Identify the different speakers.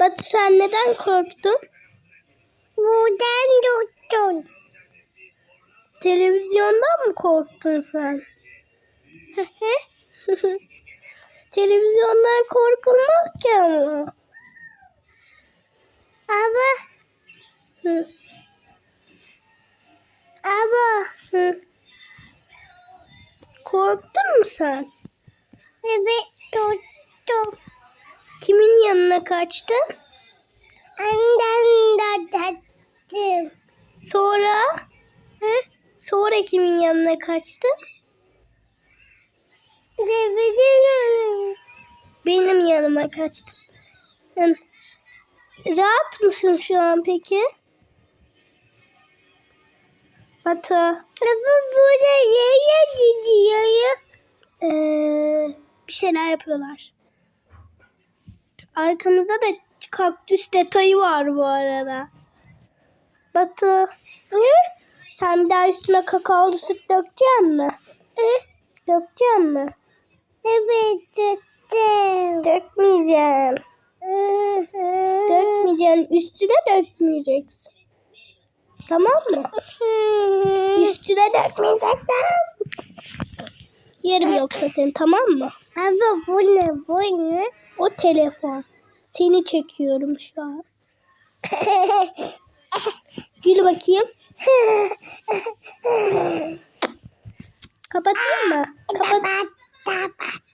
Speaker 1: Batu sen neden korktun?
Speaker 2: Buradan tuttun.
Speaker 1: Televizyondan mı korktun sen? Televizyondan korkulmaz ki ama.
Speaker 2: Ama
Speaker 1: Hı,
Speaker 2: ama
Speaker 1: hı. Korktun mu sen?
Speaker 2: evet tuttum.
Speaker 1: Kimin yanına kaçtın?
Speaker 2: Andan da tattım.
Speaker 1: Sonra?
Speaker 2: Hı?
Speaker 1: Sonra kimin yanına kaçtın?
Speaker 2: Ne bileyim.
Speaker 1: Benim yanıma kaçtın. Hı. Rahat mısın şu an peki? Batu,
Speaker 2: Ama burada yaya gidiyor.
Speaker 1: ee, bir şeyler yapıyorlar. Arkamızda da kaktüs detayı var bu arada. Batu,
Speaker 2: Ne?
Speaker 1: sen bir daha üstüne kakaolu süt dökecek mi? Dökecek mi?
Speaker 2: Evet tuttum.
Speaker 1: Dökmeyeceğim. Dökmeyeceksin. Üstüne dökmeyeceksin. Tamam mı? Üstüne dökmeyeceksin. Yerim yoksa seni tamam mı?
Speaker 2: Ama bu ne bu ne?
Speaker 1: O telefon. Seni çekiyorum şu an. Gül bakayım. Kapatayım mı? Kapat
Speaker 2: kapat.